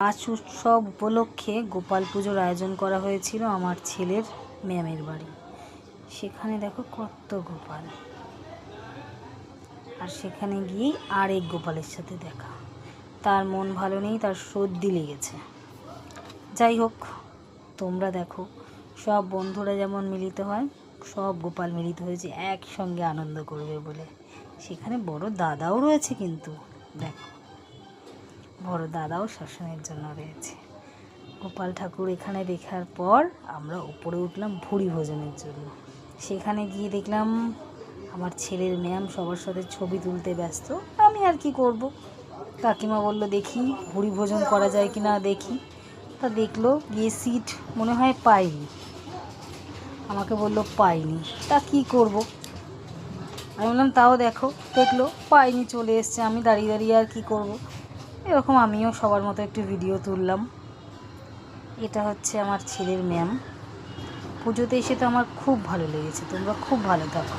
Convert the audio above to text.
আজ উৎসব উপলক্ষে গোপাল পুজোর আয়োজন করা হয়েছিল আমার ছেলের ম্যামের বাড়ি। সেখানে দেখো কত গোপাল। আর সেখানে গিয়ে আরেক গোপালের সাথে দেখা। তার মন ভালো নেই, তার সর্দি লেগেছে। যাই হোক, তোমরা দেখো, সব বন্ধুরা যেমন মিলিত হয়, সব গোপাল মিলিত হয়েছে, একসঙ্গে আনন্দ করবে বলে। সেখানে বড় দাদাও রয়েছে কিন্তু, দেখো। বড় দাদাও শাসনের জন্য রয়েছে। গোপাল ঠাকুর এখানে দেখার পর আমরা উপরে উঠলাম ভুড়ি ভোজনের জন্য। সেখানে গিয়ে দেখলাম আমার ছেলের ম্যাম সবার সাথে ছবি তুলতে ব্যস্ত। আমি আর কি করব? কাকিমা বলল, দেখি, ভুড়ি ভোজন করা যায় কি না দেখি। তা দেখল, গিয়ে সিট মনে হয় পাইনি। আমাকে বলল, পাইনি। তা কি করব? আমি বললাম, তাও দেখো। দেখল, পাইনি, চলে এসছে। আমি দাঁড়িয়ে দাঁড়িয়ে আর কি করব? এরকম আমিও সবার মতো একটু ভিডিও তুললাম। এটা হচ্ছে আমার ছেলের ম্যাম পুজোতে এসে তো আমার খুব ভালো লেগেছে, তোমরা খুব ভালো থাকো।